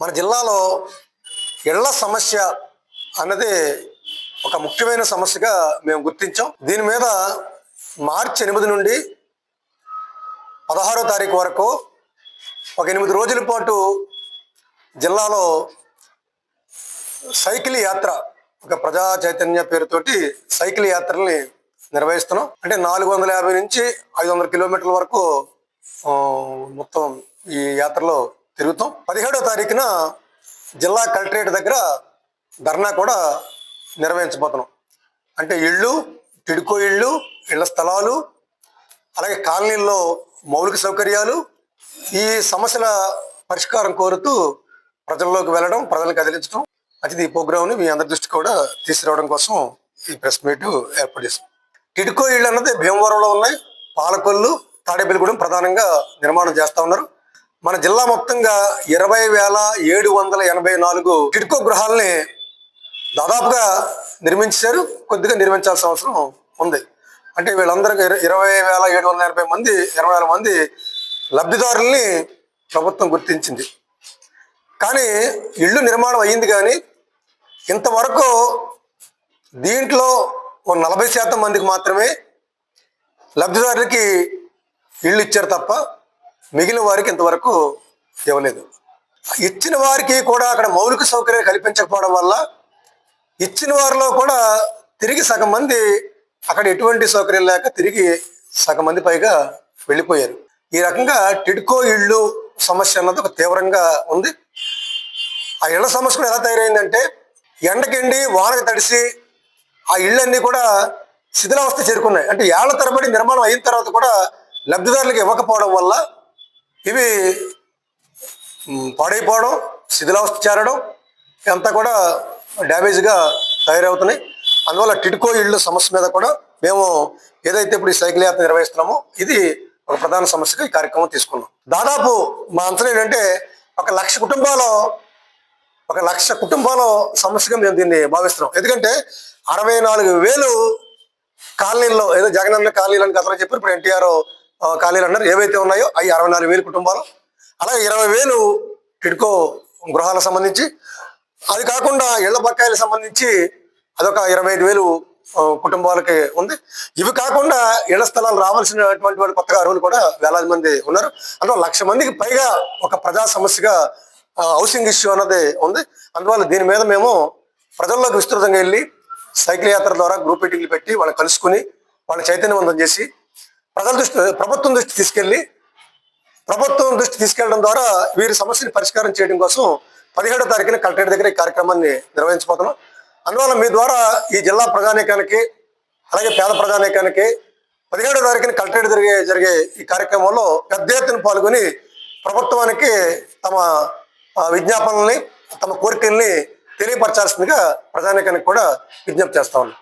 మన జిల్లాలో ఇళ్ళ సమస్య అన్నది ఒక ముఖ్యమైన సమస్యగా మేము గుర్తించాం. దీని మీద మార్చి ఎనిమిది నుండి పదహారో తారీఖు వరకు ఒక ఎనిమిది రోజుల పాటు జిల్లాలో సైకిల్ యాత్ర ఒక ప్రజా చైతన్య పేరుతోటి సైకిల్ యాత్రల్ని నిర్వహిస్తున్నాం. అంటే నాలుగు వందల యాభై నుంచి ఐదు వందల కిలోమీటర్ల వరకు మొత్తం ఈ యాత్రలో తిరుగుతాం. పదిహేడో తారీఖున జిల్లా కలెక్టరేట్ దగ్గర ధర్నా కూడా నిర్వహించబోతున్నాం. అంటే ఇళ్ళు తిడుకో ఇళ్ళు ఇళ్ళ స్థలాలు అలాగే కాలనీల్లో మౌలిక సౌకర్యాలు ఈ సమస్యల పరిష్కారం కోరుతూ ప్రజల్లోకి వెళ్ళడం ప్రజలను కదిలించడం అది ఈ ప్రోగ్రామ్ని మీ అందరి దృష్టి కూడా తీసుకురావడం కోసం ఈ ప్రెస్ మీట్ ఏర్పాటు చేస్తాం టిడ్కో ఇళ్ళు అన్నది భీమవరంలో ఉన్నాయి పాలకొల్లు తాడేపల్లిగూడెం ప్రధానంగా నిర్మాణం చేస్తూ ఉన్నారు. మన జిల్లా మొత్తంగా ఇరవై వేల ఏడు వందల ఎనభై నాలుగు టిడ్కో గృహాలని దాదాపుగా నిర్మించారు. కొద్దిగా నిర్మించాల్సిన అవసరం ఉంది. అంటే వీళ్ళందరికీ ఇరవై వేల ఏడు వందల ఎనభై మంది ఇరవై వేల మంది లబ్ధిదారుల్ని ప్రభుత్వం గుర్తించింది. కానీ ఇళ్ళు నిర్మాణం అయ్యింది కానీ ఇంతవరకు దీంట్లో ఓ నలభై శాతం మందికి మాత్రమే లబ్ధిదారులకి ఇళ్ళు ఇచ్చారు తప్ప మిగిలిన వారికి ఇంతవరకు ఇవ్వలేదు. ఇచ్చిన వారికి కూడా అక్కడ మౌలిక సౌకర్యాలు కల్పించకపోవడం వల్ల ఇచ్చిన వారిలో కూడా తిరిగి సగం మంది అక్కడ ఎటువంటి సౌకర్యం లేక తిరిగి సగం మంది పైగా వెళ్ళిపోయారు. ఈ రకంగా టిడ్కో ఇళ్ళు సమస్య అన్నది ఒక తీవ్రంగా ఉంది. ఆ ఇళ్ళ సమస్య కూడా ఎలా తయారైందంటే ఎండకెండి వానకు తడిసి ఆ ఇళ్ళన్నీ కూడా శిథిలావస్థ చేరుకున్నాయి. అంటే ఏళ్ళ తరబడి నిర్మాణం అయిన తర్వాత కూడా లబ్ధిదారులకు ఇవ్వకపోవడం వల్ల ఇవి పాడైపోవడం శిథిలావస్థ చేరడం అంతా కూడా డ్యామేజ్గా తయారవుతున్నాయి. అందువల్ల టిడ్కో ఇళ్ళు సమస్య మీద కూడా మేము ఏదైతే ఇప్పుడు ఈ సైకిల్ యాత్ర నిర్వహిస్తున్నామో ఇది ఒక ప్రధాన సమస్యగా ఈ కార్యక్రమం తీసుకున్నాం. దాదాపు మా అంచనా ఏంటంటే ఒక లక్ష కుటుంబాలు ఒక లక్ష కుటుంబాల సమస్యగా మేము దీన్ని భావిస్తున్నాం. ఎందుకంటే అరవై నాలుగు వేలు కాలనీల్లో ఏదో జగనన్న కాలనీలు అని గతంలో చెప్పారు ఇప్పుడు ఎన్టీఆర్ ఖాళీలు అన్నారు. ఏవైతే ఉన్నాయో అవి అరవై నాలుగు వేలు కుటుంబాలు అలాగే ఇరవై వేలు టిడ్కో గృహాలకు సంబంధించి. అది కాకుండా ఇళ్ళ బకాయిలకు సంబంధించి అదొక ఇరవై ఐదు వేలు కుటుంబాలకి ఉంది. ఇవి కాకుండా ఇళ్ళ స్థలాలు రావాల్సినటువంటి వాళ్ళు కొత్తగా అర్హులు కూడా వేలాది మంది ఉన్నారు. అందువల్ల లక్ష మందికి పైగా ఒక ప్రజా సమస్యగా హౌసింగ్ ఇష్యూ అన్నది ఉంది. అందువల్ల దీని మీద మేము ప్రజల్లోకి విస్తృతంగా వెళ్ళి సైకిల్ యాత్ర ద్వారా గ్రూప్ మీటింగ్లు పెట్టి వాళ్ళని కలుసుకుని వాళ్ళ చైతన్యవంతం చేసి ప్రజల దృష్టి ప్రభుత్వం దృష్టి తీసుకెళ్ళి ప్రభుత్వం దృష్టి తీసుకెళ్ళడం ద్వారా వీరి సమస్యని పరిష్కారం చేయడం కోసం పదిహేడో తారీఖున కలెక్టరేట్ దగ్గర ఈ కార్యక్రమాన్ని నిర్వహించబోతున్నాం. అందువల్ల మీ ద్వారా ఈ జిల్లా ప్రజానీకానికి అలాగే పేద ప్రజానీకానికి పదిహేడో తారీఖున కలెక్టరేట్ జరిగే జరిగే ఈ కార్యక్రమంలో పెద్ద ఎత్తున పాల్గొని ప్రభుత్వానికి తమ విజ్ఞాపనల్ని తమ కోరికల్ని తెలియపరచాల్సిందిగా ప్రజానీకానికి కూడా విజ్ఞప్తి చేస్తా ఉన్నాం.